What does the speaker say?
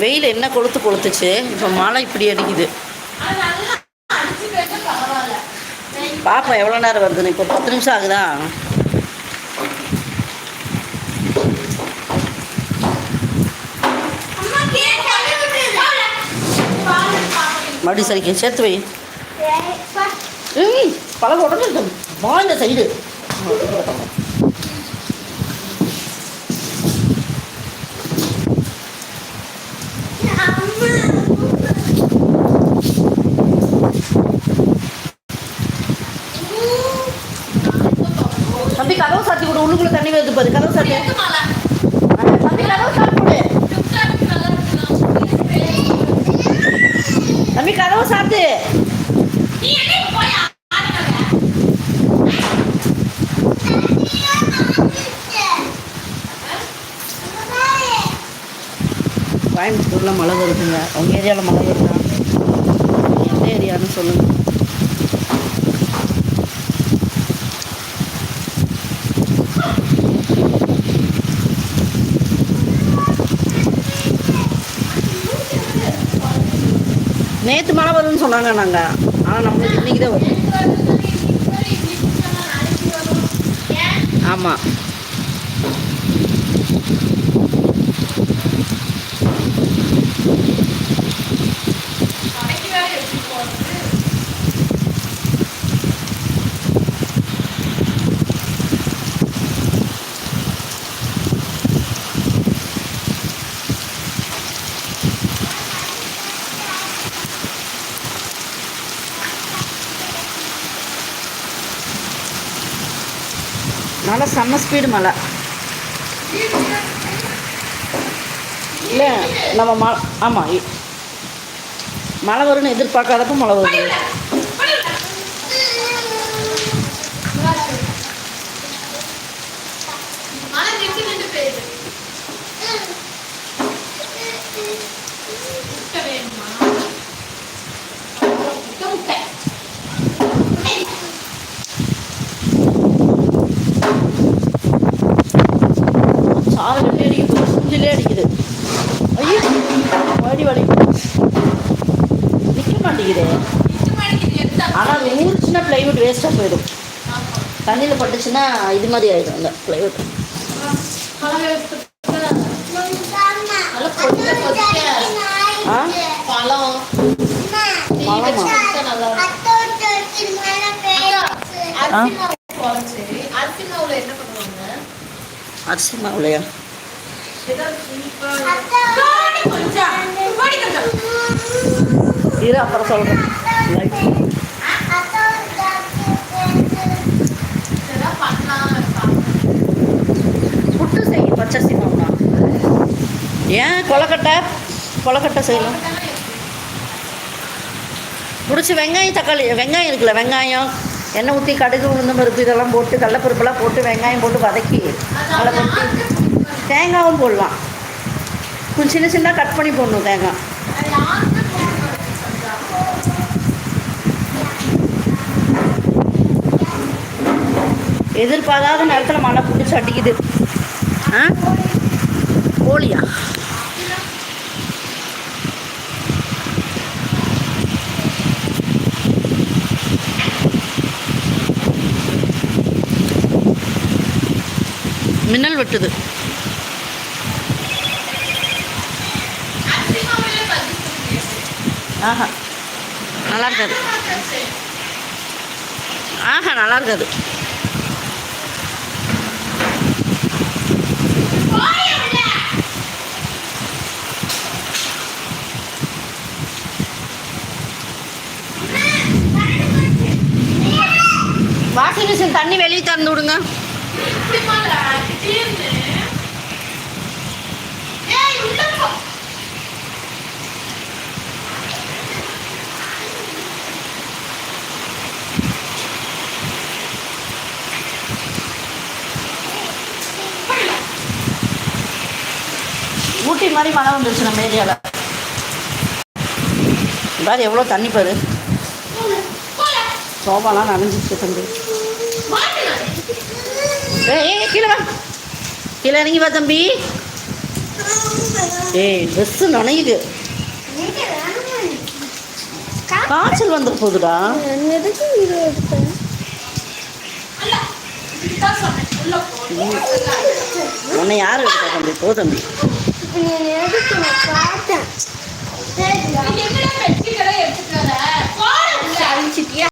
வெயில் என்ன கொளுத்து கொளுத்துச்சு? இப்போ மழை இப்படி அடிக்குது. பாப்பா எவ்வளோ நேரம் வருதுன்னு? இப்போ பத்து நிமிஷம் ஆகுதா? மறுபடியும் சரிக்க சேர்த்து வை. பழக உடனே வா இந்த சைடு. தம்பி கதவு சாத்தி விடு உள்ளுக்குள்ள தண்ணி வருது பாரு கதவு சாத்தி. தம்பி கதவு விடு. தம்பி கதவு சாத்து. ஊரில் மழை வருதுங்க. உங்கள் ஏரியாவில் மழை வருதா? எந்த ஏரியான்னு சொல்லுங்கள் நேற்று மழை வருதுன்னு சொன்னாங்க நாங்கள் ஆனால் நம்மளுக்கு இன்னைக்கு தான் வருது. ஆமாம் நல்லா செம்ம ஸ்பீடு மழை. இல்லை நம்ம ம ஆமாம் இ- மழை வரும்னு எதிர்பார்க்காதப்போ மழை வருது. சாறு கட்டி அடிக்குது சுஞ்சிலே அடிக்குது ஐயோ வடி வலி நிற்க மாட்டேங்குதே. ஆனால் அது ஊறுச்சுன்னா ப்ளைவுட் வேஸ்ட்டாக போயிடும். தண்ணியில் பட்டுச்சுன்னா இது மாதிரி ஆயிடும் அந்த ப்ளைவுட் ஆ? பழம். பழமா? அரிசி மாவுலையா ஏதாவது இனிப்பா கோடி கொஞ்சம் கோடி கொஞ்சம் இரு அப்புறம் சொல்கிறேன் புட்டு செய்யும் பச்சரிசி மாவுனா ஏன் கொலக்கட்டை கொலக்கட்டை செய்யலாம். பிடிச்சி வெங்காயம் தக்காளி வெங்காயம் இருக்குல்ல வெங்காயம் எண்ணெய் ஊற்றி கடுகு உளுந்தம் பருப்பு இதெல்லாம் போட்டு கடலப்பருப்பெல்லாம் போட்டு வெங்காயம் போட்டு வதக்கி அதில் கொட்டி தேங்காயும் போடலாம். கொஞ்சம் சின்ன சின்ன கட் பண்ணி போடணும் தேங்காய். எதிர்பாராத நேரத்தில் மழை பிடிச்சி அடிக்குது. ஆ? கோழியா? மின்னல் வெட்டுது. ஆஹா. நல்லா இருக்காது. ஆஹா நல்லா இருக்காது. வாஷிங் மிஷின் தண்ணி வெளியே திறந்து விடுங்க. ஊட்டி மாதிரி மழை வந்துருச்சு நம்ம ஏரியாவில் பாரு எவ்வளோ தண்ணி பாரு. சோபாலாம் நனைஞ்சிச்சு தம்பி. ஏய் கீழே வா. கீழே இறங்கி வா தம்பி. ஏய் ட்ரெஸ்ஸு நனையுது. காய்ச்சல் வந்து போகுதுடா உன்னை யார் எடுத்தா தம்பி? போ தம்பி. பார்த்தேன்